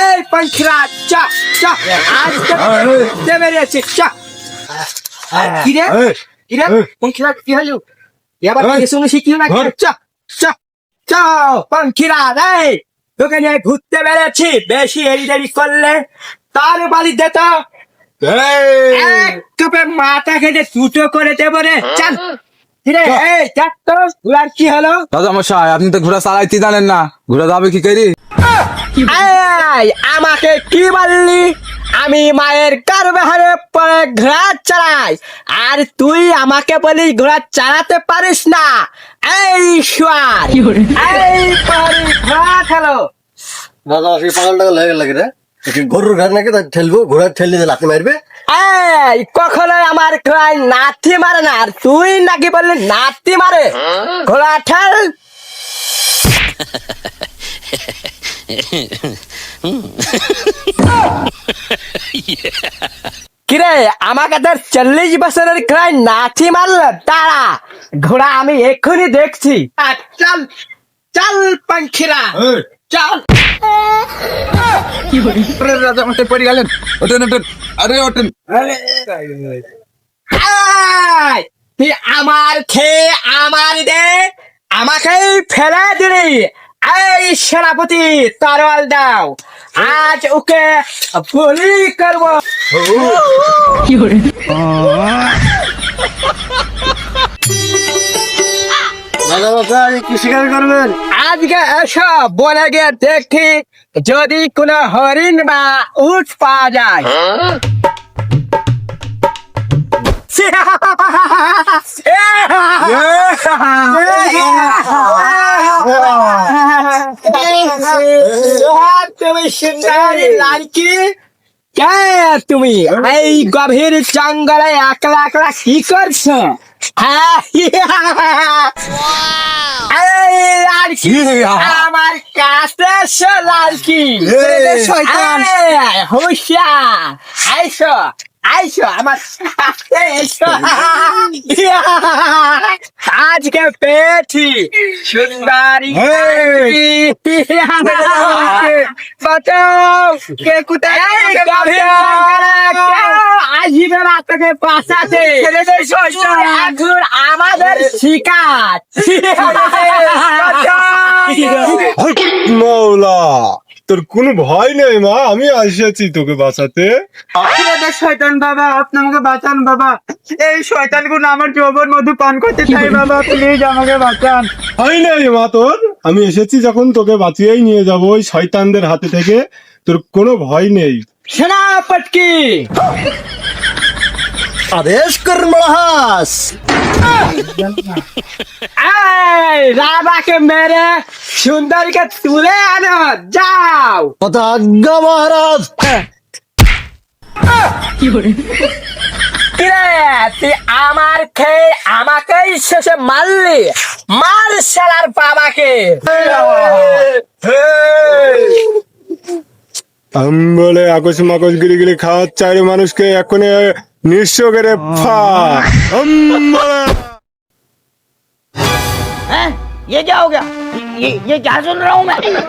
এই পাঞ্চরা চা চা আজ দে মেরেছে চা। কি রে? কি রে? পাঞ্চরা কি হলো? এবার কি শুনে শিখিও না চা চা চা পাঞ্চরা রে তোকে নিয়ে ঘুরতে বেড়েছি বেশি এরি দেরি করলে তার বাড়িতে তো। এক মাথা খেতে দুটো করে দেবো রে চল। কি হলো? দাদা মশাই আপনি তো ঘোড়া চালাইতে জানেন না। ঘোড়া যাবে কি করি? আমাকে কি বললি? আমি মায়ের কারবাহারে পরে ঘোড়া চালাই আর তুই আমাকে বলি ঘোড়া চালাতে পারিস না। এই সোয়ার এই পাহাড়ি ঘোড়া খেলো। দাদা আজকে পাগল টাগল হয়ে গেল রে। গরুর ঘাট নাকি? তাই ঠেলবো ঘোড়া ঠেলে দিয়ে লাথি মারবে? এই কখনোই আমার ঘোড়ায় নাতি মারে না। আর তুই নাকি বললি নাতি মারে? ঘোড়া ঠেল? কিরে আমাকে তোর চল্লিশ বছরের ঘোড়ায় নাচি মারল তারা ঘোড়া আমি এক্ষুনি দেখছি। চল চল পাখিরা চল। রাজা মশাই পড়ে গেলেন। ওঠেন ওঠেন। আরে ওঠেন। এই, তুই আমার খেয়ে আমার দে আমাকেই ফেলে দিলি। এই সেনাপতি তরোয়াল দাও। আজ ওকে বলি করব। করবেন? আজকে এসো বলে গিয়ে দেখি যদি কোনো হরিণ বা উট পাওয়া যায়। তুমি সুন্দরী লালকি কে তুমি এই গভীর জঙ্গলে একলা একলা কি করছ? এই লালকি আমার কাছে লালকি। হুঁশিয়ার। আইসো আইসো আমার সাথে এসো। আজকে পেয়েছি। সুন্দরী বাঁচাও। কে কোথায় আসবে না তোকে এখন আমাদের শিকার। মৌলা। তোর কোনো ভয় নেই মা। আমি আসিয়াছি তোকে বাঁচাতে। শয়তান বাবা আপনি আমাকে বাঁচান বাবা। এই শয়তানগুলো আমার যৌবন মধু পান করতে চাই বাবা প্লিজ আমাকে বাঁচান। ভয় নেই মা তোর। আমি এসেছি যখন তোকে বাঁচিয়েই নিয়ে যাব ওই শয়তানদের হাতে থেকে। তোর কোনো ভয় নেই। সেনাপটকি! আদেশ কর মহাস এই রাবাকে মেরে সুন্দরীকে তুলে আনো যাও। কত আজ্ঞা মহারাজ। তুই আমার খেয়ে আমাকেই শেষে মারলি? মার শালার বাবাকে। আমি বলে আকস মাকস গিরি গিরি খাওয়ার চাইরে মানুষকে এখন নিঃস্ব করে ফা আম বলে हैं ये क्या हो गया ये ये क्या सुन रहा हूँ मैं अम्मा!